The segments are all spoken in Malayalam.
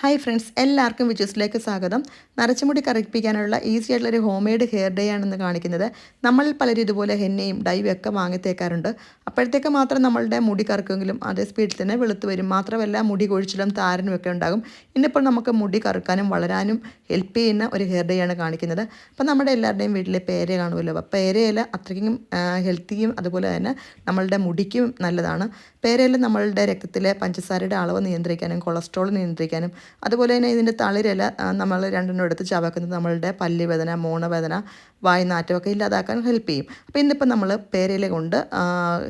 ഹായ് ഫ്രണ്ട്സ് എല്ലാവർക്കും വിച്ചൂസിലേക്ക് സ്വാഗതം. നരച്ചുമുടി കറിപ്പിക്കാനുള്ള ഈസി ആയിട്ടുള്ള ഒരു ഹോം മെയ്ഡ് ഹെയർ ഡേ ആണെന്ന് കാണിക്കുന്നത് നമ്മൾ പലരും ഇതുപോലെ ഹെന്നയും ഡൈവും ഒക്കെ വാങ്ങി തേക്കാറുണ്ട് അപ്പോഴത്തേക്ക് മാത്രം നമ്മളുടെ മുടി കറുക്കുമെങ്കിലും അതേ സ്പീഡിൽ തന്നെ വെളുത്ത് വരും. മാത്രമല്ല മുടി കൊഴിച്ചിലും താരനും ഒക്കെ ഉണ്ടാകും. ഇന്നിപ്പോൾ നമുക്ക് മുടി കറുക്കാനും വളരാനും ഹെൽപ്പ് ചെയ്യുന്ന ഒരു ഹെയർ ഡേ ആണ് കാണിക്കുന്നത്. അപ്പോൾ നമ്മുടെ എല്ലാവരുടെയും വീട്ടിലെ പേര കാണുമല്ലോ? അപ്പോൾ പേരയില അത്രയ്ക്കും ഹെൽത്തിയും അതുപോലെ തന്നെ നമ്മളുടെ മുടിക്കും നല്ലതാണ്. പേരയില നമ്മളുടെ രക്തത്തിലെ പഞ്ചസാരയുടെ അളവ് നിയന്ത്രിക്കാനും കൊളസ്ട്രോൾ നിയന്ത്രിക്കാനും അതുപോലെ തന്നെ ഇതിന്റെ തളിരില നമ്മൾ രണ്ടെണ്ണം എടുത്ത് ചവക്കുന്നത് നമ്മളുടെ പല്ലുവേദന മോണവേദന വായ്നാറ്റമൊക്കെ ഇല്ലാതാക്കാൻ ഹെൽപ്പ് ചെയ്യും. അപ്പോൾ ഇന്നിപ്പോൾ നമ്മൾ പേരയില കൊണ്ട്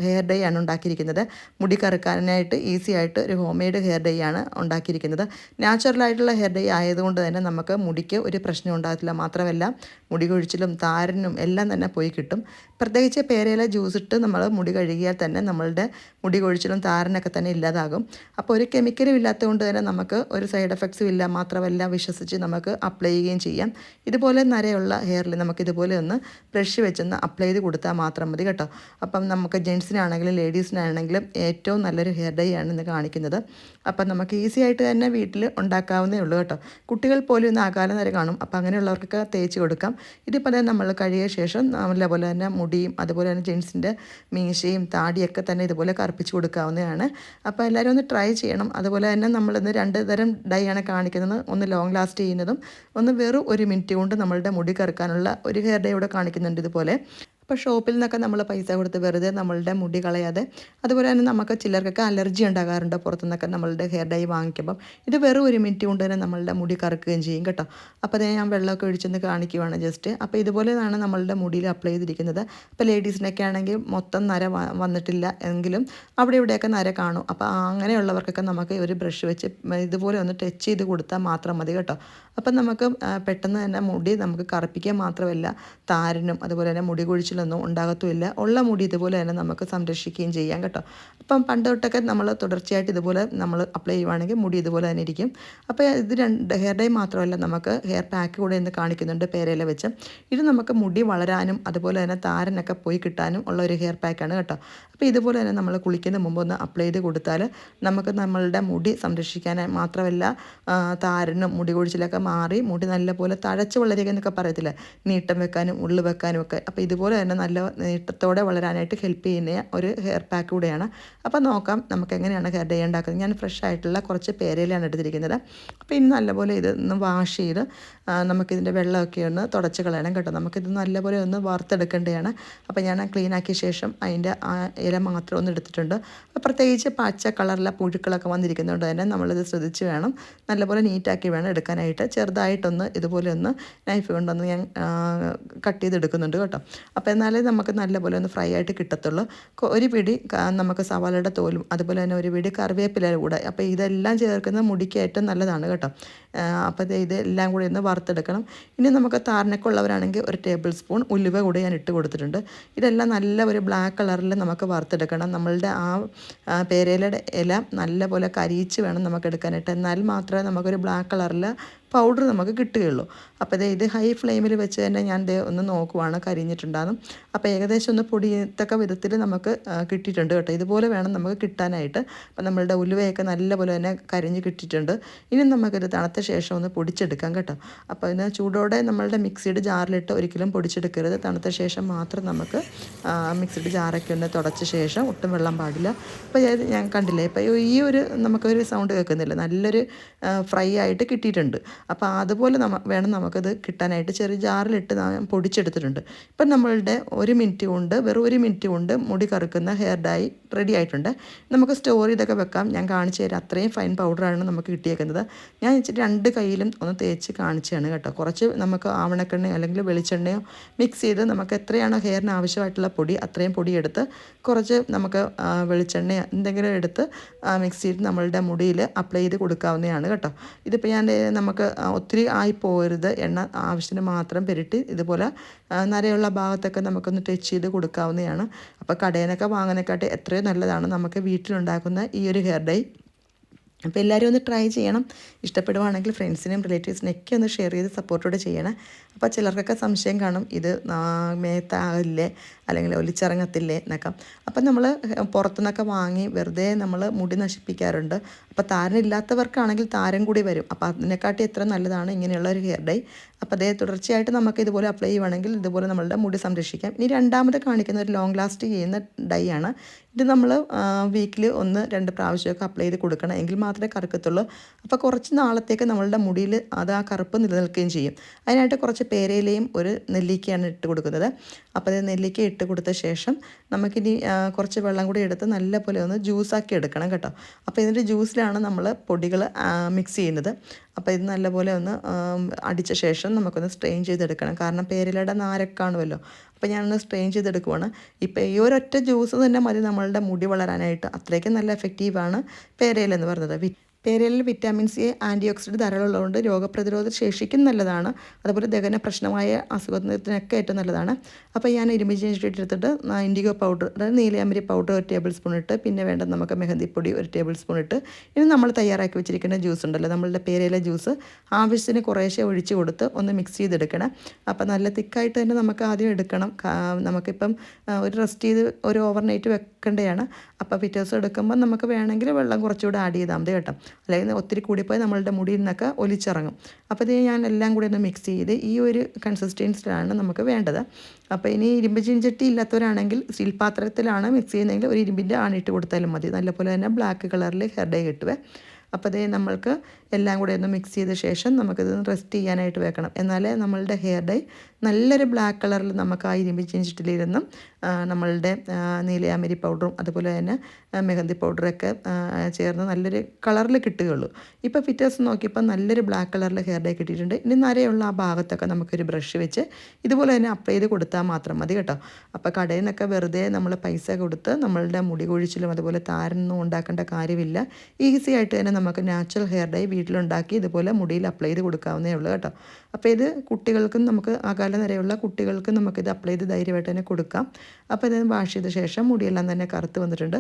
ഹെയർ ഡേ ആണ് ഉണ്ടാക്കിയിരിക്കുന്നത്. മുടി കറുക്കാനായിട്ട് ഈസി ആയിട്ട് ഒരു ഹോം മെയ്ഡ് ഹെയർ ഡേ ആണ് ഉണ്ടാക്കിയിരിക്കുന്നത്. നാച്ചുറലായിട്ടുള്ള ഹെയർ ഡേ ആയതുകൊണ്ട് തന്നെ നമുക്ക് മുടിക്ക് ഒരു പ്രശ്നം ഉണ്ടാകത്തില്ല. മാത്രമല്ല മുടി കൊഴിച്ചിലും താരനും എല്ലാം തന്നെ പോയി കിട്ടും. പ്രത്യേകിച്ച് പേരയില ജ്യൂസ് ഇട്ട് നമ്മൾ മുടി കഴുകിയാൽ തന്നെ നമ്മളുടെ മുടി കൊഴിച്ചിലും താരനൊക്കെ തന്നെ ഇല്ലാതാകും. അപ്പോൾ ഒരു കെമിക്കലും ഇല്ലാത്തതുകൊണ്ട് തന്നെ നമുക്ക് ഒരു സൈഡ് എഫക്ട്സും ഇല്ല. മാത്രമല്ല വിശ്വസിച്ച് നമുക്ക് അപ്ലൈ ചെയ്യുകയും ചെയ്യാം. ഇതുപോലെ നരയുള്ള ഹെയറിൽ നമുക്ക് ഇതുപോലെ ഒന്ന് ബ്രഷ് വെച്ചൊന്ന് അപ്ലൈ ചെയ്ത് കൊടുത്താൽ മാത്രം മതി കേട്ടോ. അപ്പം നമുക്ക് ജെൻസിനാണെങ്കിലും ലേഡീസിനാണെങ്കിലും ഏറ്റവും നല്ലൊരു ഹെയർ ഡൈ ആണ് ഇന്ന് കാണിക്കുന്നത്. അപ്പം നമുക്ക് ഈസി ആയിട്ട് തന്നെ വീട്ടിൽ ഉണ്ടാക്കാവുന്നേ ഉള്ളൂ കേട്ടോ. കുട്ടികൾ പോലും ഇന്ന് ആകാലം വരെ കാണും. അപ്പം അങ്ങനെയുള്ളവർക്കൊക്കെ തേച്ച് കൊടുക്കാം. ഇതിപ്പോൾ തന്നെ നമ്മൾ കഴിയ ശേഷം നല്ലപോലെ തന്നെ മുടിയും അതുപോലെ തന്നെ ജെൻസിന്റെ മീശയും താടിയൊക്കെ തന്നെ ഇതുപോലെ കറുപ്പിച്ച് കൊടുക്കാവുന്നതാണ്. അപ്പോൾ എല്ലാവരും ഒന്ന് ട്രൈ ചെയ്യണം. അതുപോലെ തന്നെ നമ്മളിന്ന് രണ്ട് തരം ഡൈ ആണ് കാണിക്കുന്നത്. ഒന്ന് ലോങ് ലാസ്റ്റ് ചെയ്യുന്നതും ഒന്ന് വെറും ഒരു മിനിറ്റ് കൊണ്ട് നമ്മളുടെ മുടി കറുക്കാനുള്ള ഒരു ഹെയർ ഡേ ഇവിടെ കാണിക്കുന്നുണ്ട് ഇതുപോലെ. അപ്പോൾ ഷോപ്പിൽ നിന്നൊക്കെ നമ്മൾ പൈസ കൊടുത്ത് വെറുതെ നമ്മളുടെ മുടി കളയാതെ അതുപോലെ തന്നെ നമുക്ക് ചിലർക്കൊക്കെ അലർജി ഉണ്ടാകാറുണ്ട് പുറത്തുനിന്നൊക്കെ നമ്മളുടെ ഹെയർ ഡൈ വാങ്ങിക്കുമ്പം. ഇത് വെറും ഒരു മിനിറ്റ് കൊണ്ട് തന്നെ നമ്മളുടെ മുടി കറക്കുകയും ചെയ്യും കേട്ടോ. അപ്പോൾ അതേ ഞാൻ വെള്ളമൊക്കെ ഒഴിച്ചൊന്ന് കാണിക്കുവാണ് ജസ്റ്റ് അപ്പോൾ ഇതുപോലെയാണ് നമ്മളുടെ മുടിയിൽ അപ്ലൈ ചെയ്തിരിക്കുന്നത്. അപ്പോൾ ലേഡീസിനൊക്കെ ആണെങ്കിൽ മൊത്തം നര വന്നിട്ടില്ല എങ്കിലും അവിടെ ഇവിടെയൊക്കെ നര കാണും. അപ്പോൾ അങ്ങനെയുള്ളവർക്കൊക്കെ നമുക്ക് ഒരു ബ്രഷ് വെച്ച് ഇതുപോലെ ഒന്ന് ടച്ച് ചെയ്ത് കൊടുത്താൽ മാത്രം മതി കേട്ടോ. അപ്പം നമുക്ക് പെട്ടെന്ന് തന്നെ മുടി നമുക്ക് കറുപ്പിക്കാൻ മാത്രമല്ല താരനും അതുപോലെ തന്നെ മുടി കൊഴിച്ചിലൊന്നും ഉണ്ടാകത്തുമില്ല. ഉള്ള മുടി ഇതുപോലെ തന്നെ നമുക്ക് സംരക്ഷിക്കുകയും ചെയ്യാം കേട്ടോ. അപ്പം പണ്ട് തൊട്ടൊക്കെ നമ്മൾ തുടർച്ചയായിട്ട് ഇതുപോലെ നമ്മൾ അപ്ലൈ ചെയ്യുവാണെങ്കിൽ മുടി ഇതുപോലെ തന്നെ ഇരിക്കും. അപ്പോൾ ഇത് രണ്ട് ഹെയർ ഡൈ മാത്രമല്ല നമുക്ക് ഹെയർ പാക്ക് കൂടെ ഇന്ന് കാണിക്കുന്നുണ്ട് പേരയില വെച്ച്. ഇത് നമുക്ക് മുടി വളരാനും അതുപോലെ തന്നെ താരനൊക്കെ പോയി കിട്ടാനും ഉള്ള ഒരു ഹെയർ പാക്കാണ് കേട്ടോ. അപ്പോൾ ഇതുപോലെ തന്നെ നമ്മൾ കുളിക്കുന്ന മുമ്പ് ഒന്ന് അപ്ലൈ ചെയ്ത് കൊടുത്താൽ നമുക്ക് നമ്മളുടെ മുടി സംരക്ഷിക്കാനായി മാത്രമല്ല താരനും മുടി കൊഴിച്ചിലൊക്കെ മാറി മുടി നല്ലപോലെ തഴച്ച് വളരുക എന്നൊക്കെ പറയത്തില്ല? നീട്ടം വെക്കാനും ഉള്ളു വെക്കാനും ഒക്കെ. അപ്പോൾ ഇതുപോലെ തന്നെ നല്ല നീട്ടത്തോടെ വളരാനായിട്ട് ഹെൽപ്പ് ചെയ്യുന്ന ഒരു ഹെയർ പാക്ക് കൂടെയാണ്. അപ്പോൾ നോക്കാം നമുക്ക് എങ്ങനെയാണ് ഹെയർ ഡേ ഉണ്ടാക്കുന്നത്. ഞാൻ ഫ്രഷ് ആയിട്ടുള്ള കുറച്ച് പേരയിലാണ് എടുത്തിരിക്കുന്നത്. അപ്പോൾ ഇനി നല്ലപോലെ ഇത് ഒന്ന് വാഷ് ചെയ്ത് നമുക്കിതിന്റെ വെള്ളമൊക്കെ ഒന്ന് തുടച്ച് കളയണം കേട്ടോ. നമുക്കിത് നല്ലപോലെ ഒന്ന് വറുത്തെടുക്കേണ്ടതാണ്. അപ്പോൾ ഞാൻ ക്ലീൻ ആക്കിയ ശേഷം അതിന്റെ ഇല മാത്രം ഒന്ന് എടുത്തിട്ടുണ്ട്. അപ്പോൾ പ്രത്യേകിച്ച് പച്ച കളറിലെ പുഴുക്കളൊക്കെ വന്നിരിക്കുന്നതുകൊണ്ട് തന്നെ നമ്മളിത് ശ്രദ്ധിച്ച് വേണം നല്ലപോലെ നീറ്റാക്കി വേണം എടുക്കാനായിട്ട്. ചെറുതായിട്ടൊന്ന് ഇതുപോലെ ഒന്ന് നൈഫ് കൊണ്ടൊന്ന് ഞാൻ കട്ട് ചെയ്തെടുക്കുന്നുണ്ട് കേട്ടോ. അപ്പോൾ എന്നാലേ നമുക്ക് നല്ലപോലെ ഒന്ന് ഫ്രൈ ആയിട്ട് കിട്ടത്തുള്ളൂ. ഒരു പിടി നമുക്ക് സവാളയുടെ തോലും അതുപോലെ തന്നെ ഒരു പിടി കറിവേപ്പില കൂടെ. അപ്പോൾ ഇതെല്ലാം ചേർക്കുന്നത് മുടിക്ക് ഏറ്റവും നല്ലതാണ് കേട്ടോ. അപ്പോൾ ഇത് എല്ലാം കൂടി ഒന്ന് വറുത്തെടുക്കണം. ഇനി നമുക്ക് താരനൊക്കെ ഉള്ളവരാണെങ്കിൽ ഒരു ടേബിൾ സ്പൂൺ ഉലുവ കൂടി ഞാൻ ഇട്ട് കൊടുത്തിട്ടുണ്ട്. ഇതെല്ലാം നല്ല ഒരു ബ്ലാക്ക് കളറിൽ നമുക്ക് വറുത്തെടുക്കണം. നമ്മളുടെ ആ പേരയിലയുടെ ഇല നല്ലപോലെ കരിയിച്ച് വേണം നമുക്ക് എടുക്കാനായിട്ട്. എന്നാൽ മാത്രമേ നമുക്കൊരു ബ്ലാക്ക് കളറിൽ പൗഡർ നമുക്ക് കിട്ടുകയുള്ളൂ. അപ്പോൾ ദേ ഇത് ഹൈ ഫ്ലെയിമിൽ വെച്ച് തന്നെ ഞാൻ ഒന്ന് നോക്കുവാണ് കരിഞ്ഞിട്ടുണ്ടാകും അപ്പോൾ ഏകദേശം ഒന്ന് പൊടിയത്തക്ക വിധത്തിൽ നമുക്ക് കിട്ടിയിട്ടുണ്ട് കേട്ടോ. ഇതുപോലെ വേണം നമുക്ക് കിട്ടാനായിട്ട്. അപ്പോൾ നമ്മളുടെ ഉലുവയൊക്കെ നല്ലപോലെ തന്നെ കരിഞ്ഞ് കിട്ടിയിട്ടുണ്ട്. ഇനി നമുക്കിത് തണുത്ത ശേഷം ഒന്ന് പൊടിച്ചെടുക്കാം കേട്ടോ. അപ്പോൾ ഇതിന് ചൂടോടെ നമ്മളുടെ മിക്സിയുടെ ജാറിലിട്ട് ഒരിക്കലും പൊടിച്ചെടുക്കരുത്. തണുത്ത ശേഷം മാത്രം നമുക്ക് മിക്സിയുടെ ജാറൊക്കെ ഒന്ന് തുടച്ച ശേഷം ഒട്ടും വെള്ളം പാടില്ല. അപ്പോൾ ഞാൻ കണ്ടില്ലേ ഇപ്പോൾ ഈ ഒരു നമുക്കൊരു സൗണ്ട് കേൾക്കുന്നില്ല. നല്ലൊരു ഫ്രൈ ആയിട്ട് കിട്ടിയിട്ടുണ്ട്. അപ്പോൾ അതുപോലെ നമ്മ വേണം നമുക്കത് കിട്ടാനായിട്ട്. ചെറിയ ജാറിലിട്ട് പൊടിച്ചെടുത്തിട്ടുണ്ട്. ഇപ്പം നമ്മളുടെ ഒരു മിനിറ്റ് കൊണ്ട് വെറും ഒരു മിനിറ്റ് കൊണ്ട് മുടി കറുക്കുന്ന ഹെയർ ഡൈ റെഡി ആയിട്ടുണ്ട്. നമുക്ക് സ്റ്റോർ ചെയ്തൊക്കെ വെക്കാം. ഞാൻ കാണിച്ചു തരാം. അത്രയും ഫൈൻ പൗഡറാണ് നമുക്ക് കിട്ടിയേക്കുന്നത്. ഞാൻ രണ്ട് കയ്യിലും ഒന്ന് തേച്ച് കാണിച്ചാണ് കേട്ടോ. കുറച്ച് നമുക്ക് ആവണക്കെണ്ണയോ അല്ലെങ്കിൽ വെളിച്ചെണ്ണയോ മിക്സ് ചെയ്ത് നമുക്ക് എത്രയാണോ ഹെയറിന് ആവശ്യമായിട്ടുള്ള പൊടി അത്രയും പൊടി എടുത്ത് കുറച്ച് നമുക്ക് വെളിച്ചെണ്ണ എന്തെങ്കിലും എടുത്ത് മിക്സ് ചെയ്ത് നമ്മളുടെ മുടിയിൽ അപ്ലൈ ചെയ്ത് കൊടുക്കാവുന്നതാണ് കേട്ടോ. ഇതിപ്പോൾ ഞാൻ നമുക്ക് ഒത്തിരി ആയി പോകരുത് എണ്ണ ആവശ്യത്തിന് മാത്രം പെരട്ടി ഇതുപോലെ നരയുള്ള ഭാഗത്തൊക്കെ നമുക്കൊന്ന് ടച്ച് ചെയ്ത് കൊടുക്കാവുന്നതാണ്. അപ്പോൾ കടയിൽ നിന്നൊക്കെ വാങ്ങുന്നതിനെക്കാട്ടി എത്രയോ നല്ലതാണ് നമുക്ക് വീട്ടിലുണ്ടാക്കുന്ന ഈ ഒരു ഹെയർ ഡൈ അപ്പോൾ എല്ലാവരും ഒന്ന് ട്രൈ ചെയ്യണം. ഇഷ്ടപ്പെടുവാണെങ്കിൽ ഫ്രണ്ട്സിനും റിലേറ്റീവ്സിനൊക്കെ ഒന്ന് ഷെയർ ചെയ്ത് സപ്പോർട്ടോടെ ചെയ്യണം. അപ്പോൾ ചിലർക്കൊക്കെ സംശയം കാണും. ഇത് മേത്താകില്ലേ അല്ലെങ്കിൽ ഒലിച്ചിറങ്ങത്തില്ലേ എന്നൊക്കെ. അപ്പം നമ്മൾ പുറത്തുനിന്നൊക്കെ വാങ്ങി വെറുതെ നമ്മൾ മുടി നശിപ്പിക്കാറുണ്ട്. അപ്പോൾ താരനില്ലാത്തവർക്കാണെങ്കിൽ താരം കൂടി വരും. അപ്പോൾ അതിനെക്കാട്ടി എത്ര നല്ലതാണ് ഇങ്ങനെയുള്ള ഒരു ഹെയർ ഡൈ അപ്പോൾ അതേ തുടർച്ചയായിട്ട് നമുക്ക് ഇതുപോലെ അപ്ലൈ ചെയ്യുവാണെങ്കിൽ ഇതുപോലെ നമ്മളുടെ മുടി സംരക്ഷിക്കാം. ഇനി രണ്ടാമത് കാണിക്കുന്ന ഒരു ലോങ് ലാസ്റ്റ് ചെയ്യുന്ന ഡൈ ആണ്. ഇത് നമ്മൾ വീക്കിൽ ഒന്ന് രണ്ട് പ്രാവശ്യമൊക്കെ അപ്ലൈ ചെയ്ത് കൊടുക്കണം. എങ്കിൽ മാത്രമേ കറുക്കത്തുള്ളൂ. അപ്പോൾ കുറച്ച് നാളത്തേക്ക് നമ്മളുടെ മുടിയിൽ അത് ആ കറുപ്പ് നിലനിൽക്കുകയും ചെയ്യും. അതിനായിട്ട് കുറച്ച് പേരയിലയും ഒരു നെല്ലിക്കയാണ് ഇട്ട് കൊടുക്കുന്നത്. അപ്പോൾ അത് നെല്ലിക്ക ഇട്ട് കൊടുത്ത ശേഷം നമുക്കിനി കുറച്ച് വെള്ളം കൂടി എടുത്ത് നല്ല പോലെ ഒന്ന് ജ്യൂസാക്കി എടുക്കണം കേട്ടോ. അപ്പോൾ ഇതിന്റെ ജ്യൂസിലാണ് നമ്മൾ പൊടികൾ മിക്സ് ചെയ്യുന്നത്. അപ്പോൾ ഇത് നല്ലപോലെ ഒന്ന് അടിച്ച ശേഷം നമുക്കൊന്ന് സ്ട്രെയിൻ ചെയ്തെടുക്കണം. കാരണം പേരിലയുടെ നാരൊക്കെ കാണുമല്ലോ. അപ്പോൾ ഞാനൊന്ന് സ്ട്രെയിൻ ചെയ്തെടുക്കുവാണ്. ഇപ്പോൾ ഈ ഒരൊറ്റ ജ്യൂസ് തന്നെ മതി നമ്മളുടെ മുടി വളരാനായിട്ട്. അത്രയ്ക്കും നല്ല എഫക്റ്റീവാണ് പേരയിലെന്ന് പറയുന്നത് പേരയിലിൽ വിറ്റാമിൻ സി ആന്റി ഓക്സിഡന്റ് ധാരാളം ഉള്ളതുകൊണ്ട് രോഗപ്രതിരോധ ശേഷിക്കും നല്ലതാണ്. അതുപോലെ ദഹന പ്രശ്നമായ അസുഖത്തിനൊക്കെ ഏറ്റവും നല്ലതാണ്. അപ്പോൾ ഞാൻ ഇരുമ്പ് ചേഞ്ചിട്ട് എടുത്തിട്ട് ഇൻഡിഗോ പൗഡർ നീലയാമ്പരി പൗഡർ ഒരു ടേബിൾ സ്പൂൺ ഇട്ട് പിന്നെ വേണ്ട നമുക്ക് മെഹന്തിപ്പൊടി ഒരു ടേബിൾ സ്പൂൺ ഇട്ട്. ഇനി നമ്മൾ തയ്യാറാക്കി വെച്ചിരിക്കുന്ന ജ്യൂസ് ഉണ്ടല്ലോ നമ്മളുടെ പേരയിലെ ജ്യൂസ് ആവശ്യത്തിന് കുറേശ്ശെ ഒഴിച്ച് കൊടുത്ത് ഒന്ന് മിക്സ് ചെയ്തെടുക്കണം. അപ്പോൾ നല്ല തിക്കായിട്ട് തന്നെ നമുക്ക് ആദ്യം എടുക്കണം. നമുക്കിപ്പം ഒരു റെസ്റ്റ് ചെയ്ത് ഒരു ഓവർനൈറ്റ് വെക്കേണ്ടതാണ്. അപ്പോൾ പിറ്റേ ദിവസം എടുക്കുമ്പോൾ നമുക്ക് വേണമെങ്കിൽ വെള്ളം കുറച്ചുകൂടെ ആഡ് ചെയ്താൽ മതി കേട്ടോ. അല്ലെങ്കിൽ ഒത്തിരി കൂടിപ്പോയി നമ്മളുടെ മുടിയിൽ നിന്നൊക്കെ ഒലിച്ചിറങ്ങും. അപ്പോൾ ഇത് ഞാൻ എല്ലാം കൂടി ഒന്ന് മിക്സ് ചെയ്ത് ഈ ഒരു കൺസിസ്റ്റൻസിലാണ് നമുക്ക് വേണ്ടത്. അപ്പോൾ ഇനി ഇരുമ്പ് ചിഞ്ചട്ടി ഇല്ലാത്തവരാണെങ്കിൽ സ്റ്റീൽ പാത്രത്തിലാണ് മിക്സ് ചെയ്യുന്നതെങ്കിൽ ഒരു ഇരുമ്പിന്റെ ആണിട്ട് കൊടുത്താലും മതി. നല്ലപോലെ തന്നെ ബ്ലാക്ക് കളറിൽ ഹെയർ ഡേ കിട്ടുവേ. അപ്പോൾ അതേ നമ്മൾക്ക് എല്ലാം കൂടെ ഒന്ന് മിക്സ് ചെയ്ത ശേഷം നമുക്കിത് റെസ്റ്റ് ചെയ്യാനായിട്ട് വെക്കണം. എന്നാലേ നമ്മളുടെ ഹെയർ ഡൈ നല്ലൊരു ബ്ലാക്ക് കളറിൽ നമുക്ക് ആ ഇരുമ്പി ചെഞ്ചിട്ടിലിരുന്നും നമ്മളുടെ ആ, നീലയാമരി പൗഡറും അതുപോലെ തന്നെ ആ, മെഹന്തി പൗഡറൊക്കെ ചേർന്ന് നല്ലൊരു കളറിൽ കിട്ടുകയുള്ളൂ. ഇപ്പോൾ ഫിറ്റേഴ്സ് നോക്കിയപ്പോൾ നല്ലൊരു ബ്ലാക്ക് കളറിൽ ഹെയർ ഡേ കിട്ടിയിട്ടുണ്ട്. ഇനി നരയുള്ള ആ ഭാഗത്തൊക്കെ നമുക്കൊരു ബ്രഷ് വെച്ച് ഇതുപോലെ തന്നെ അപ്ലൈ ചെയ്ത് കൊടുത്താൽ മാത്രം മതി കേട്ടോ. അപ്പോൾ കടയിൽ നിന്നൊക്കെ വെറുതെ നമ്മൾ പൈസ കൊടുത്ത് നമ്മളുടെ മുടി കൊഴിച്ചിലും അതുപോലെ താരനൊന്നും ഉണ്ടാക്കേണ്ട കാര്യമില്ല. ഈസി ആയിട്ട് തന്നെ നമുക്ക് നാച്ചുറൽ ഹെയർ ഡൈ വീട്ടിലുണ്ടാക്കി ഇതുപോലെ മുടിയിൽ അപ്ലൈ ചെയ്ത് കൊടുക്കാവുന്നേ ഉള്ളൂ കേട്ടോ. അപ്പോൾ ഇത് കുട്ടികൾക്കും നമുക്ക് അകാല നിരയുള്ള കുട്ടികൾക്ക് നമുക്കിത് അപ്ലൈ ചെയ്ത് ധൈര്യമായിട്ട് തന്നെ കൊടുക്കാം. അപ്പോൾ ഇത് വാഷ് ചെയ്ത ശേഷം മുടിയെല്ലാം തന്നെ കറുത്ത് വന്നിട്ടുണ്ട്.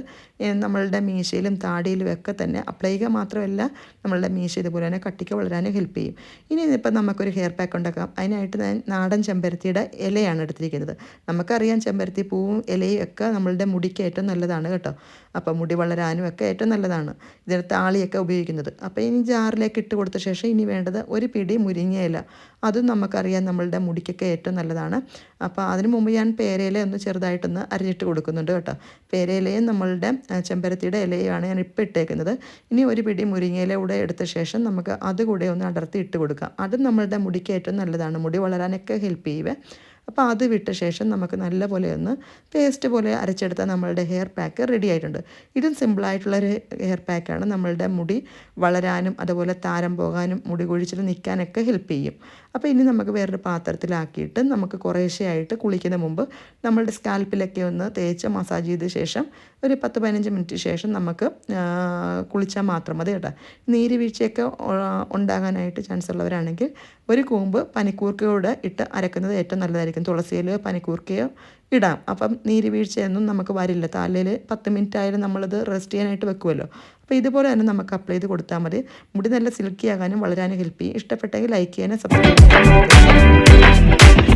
നമ്മളുടെ മീശയിലും താടിയിലും ഒക്കെ തന്നെ അപ്ലൈ ചെയ്യുക മാത്രമല്ല നമ്മളുടെ മീശ ഇതുപോലെ തന്നെ കട്ടിക്ക് വളരാനും ഹെൽപ്പ് ചെയ്യും. ഇനി ഇപ്പം നമുക്കൊരു ഹെയർ പാക്ക് ഉണ്ടാക്കാം. അതിനായിട്ട് ഞാൻ നാടൻ ചെമ്പരത്തിയുടെ ഇലയാണ് എടുത്തിരിക്കുന്നത്. നമുക്കറിയാം ചെമ്പരത്തി പൂവും ഇലയും ഒക്കെ നമ്മളുടെ മുടിക്ക് ഏറ്റവും നല്ലതാണ് കേട്ടോ. അപ്പോൾ മുടി വളരാനും ഒക്കെ ഏറ്റവും നല്ലതാണ്. ഇതിന് താളിയൊക്കെ ഉപയോഗിക്കുന്നത്. അപ്പോൾ ഇനി ജാറിലേക്ക് ഇട്ട് കൊടുത്ത ശേഷം ഇനി വേണ്ടത് ഒരു പിടി മുരിങ്ങയില. അതും നമുക്കറിയാം നമ്മളുടെ മുടിക്കൊക്കെ ഏറ്റവും നല്ലതാണ്. അപ്പോൾ അതിന് മുമ്പ് ഞാൻ പേരയില ഒന്ന് ചെറുതായിട്ടൊന്ന് അരിഞ്ഞിട്ട് കൊടുക്കുന്നുണ്ട് കേട്ടോ. പേരയിലയും നമ്മളുടെ ചെമ്പരത്തിയുടെ ഇലയുമാണ് ഞാൻ ഇപ്പോൾ ഇട്ടേക്കുന്നത്. ഇനി ഒരു പിടി മുരിങ്ങയില കൂടെ എടുത്ത ശേഷം നമുക്ക് അതുകൂടെ ഒന്ന് അടർത്തി ഇട്ട് കൊടുക്കാം. അതും നമ്മളുടെ മുടിക്ക് ഏറ്റവും നല്ലതാണ്. മുടി വളരാനൊക്കെ ഹെൽപ്പ് ചെയ്യുവേ. അപ്പോൾ അത് വിട്ട ശേഷം നമുക്ക് നല്ലപോലെ ഒന്ന് പേസ്റ്റ് പോലെ അരച്ചെടുത്ത നമ്മളുടെ ഹെയർ പാക്ക് റെഡി ആയിട്ടുണ്ട്. ഇതും സിമ്പിളായിട്ടുള്ളൊരു ഹെയർ പാക്കാണ് നമ്മളുടെ മുടി വളരാനും അതുപോലെ താരം പോകാനും മുടി കൊഴിച്ചിൽ നിൽക്കാനൊക്കെ ഹെൽപ്പ് ചെയ്യും. അപ്പോൾ ഇനി നമുക്ക് വേറൊരു പാത്രത്തിലാക്കിയിട്ട് നമുക്ക് കുറേശ്ശെയായിട്ട് കുളിക്കുന്ന മുമ്പ് നമ്മളുടെ സ്കാൽപ്പിലൊക്കെ ഒന്ന് തേച്ച് മസാജ് ചെയ്ത ശേഷം ഒരു പത്ത് പതിനഞ്ച് മിനിറ്റ് ശേഷം നമുക്ക് കുളിച്ചാൽ മാത്രം മതി കേട്ടോ. നീര് വീഴ്ചയൊക്കെ ഉണ്ടാകാനായിട്ട് ചാൻസ് ഉള്ളവരാണെങ്കിൽ ഒരു കൂമ്പ് പനിക്കൂർക്കയോട് ഇട്ട് അരക്കുന്നത് ഏറ്റവും നല്ലതായിരിക്കും. തുളസിയിലോ പനിക്കൂർക്കയോ ഇടാം. അപ്പം നീര് വീഴ്ചയൊന്നും നമുക്ക് വരില്ല. തലയിൽ പത്ത് മിനിറ്റ് ആയാലും നമ്മളത് റെസ്റ്റ് ചെയ്യാനായിട്ട് വെക്കുമല്ലോ അപ്പോൾ ഇതുപോലെ തന്നെ നമുക്ക് അപ്ലൈ ചെയ്ത് കൊടുത്താൽ മതി. മുടി നല്ല സിൽക്കി ആകാനും വളരാനും ഹെൽപ്പ് ചെയ്യും. ഇഷ്ടപ്പെട്ടെങ്കിൽ ലൈക്ക് ചെയ്യാനും സബ്സ്ക്രൈബ് ചെയ്യാനും